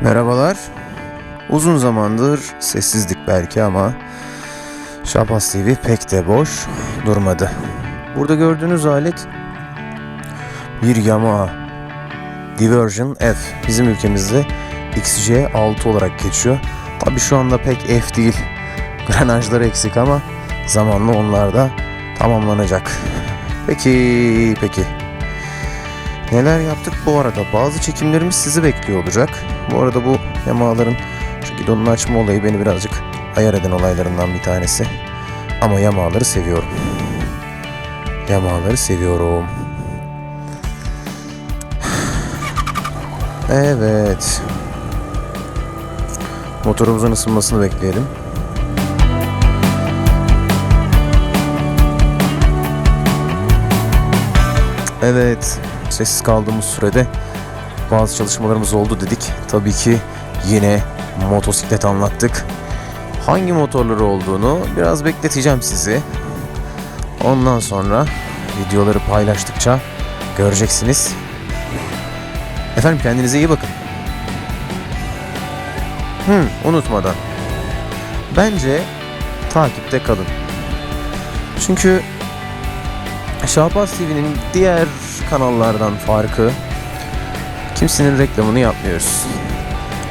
Merhabalar. Uzun zamandır sessizlik belki ama Şapas TV pek de boş durmadı. Burada gördüğünüz alet bir Yamaha Diversion F. Bizim ülkemizde XJ6 olarak geçiyor. Tabi şu anda pek F değil. Granajlar eksik ama zamanla onlar da tamamlanacak. Peki, peki. Neler yaptık bu arada? Bazı çekimlerimiz sizi bekliyor olacak. Bu arada bu Yamaha'ların şu gidonunu açma olayı beni birazcık ayar eden olaylarından bir tanesi. Ama Yamaha'ları seviyorum. Yamaha'ları seviyorum. Evet. Motorumuzun ısınmasını bekleyelim. Evet, sessiz kaldığımız sürede bazı çalışmalarımız oldu dedik. Tabii ki yine motosiklet anlattık. Hangi motorları olduğunu biraz bekleteceğim sizi. Ondan sonra videoları paylaştıkça göreceksiniz. Efendim kendinize iyi bakın. Hı, unutmadan. Bence takipte kalın. Çünkü Şahbaz TV'nin diğer kanallardan farkı kimsenin reklamını yapmıyoruz.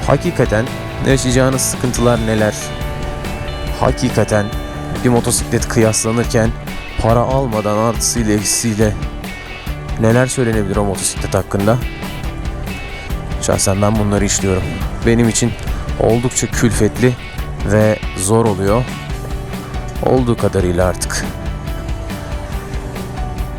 Hakikaten yaşayacağınız sıkıntılar neler? Hakikaten bir motosiklet kıyaslanırken para almadan artısıyla eksisiyle neler söylenebilir o motosiklet hakkında? Şahsen ben bunları işliyorum. Benim için oldukça külfetli ve zor oluyor. Olduğu kadarıyla artık.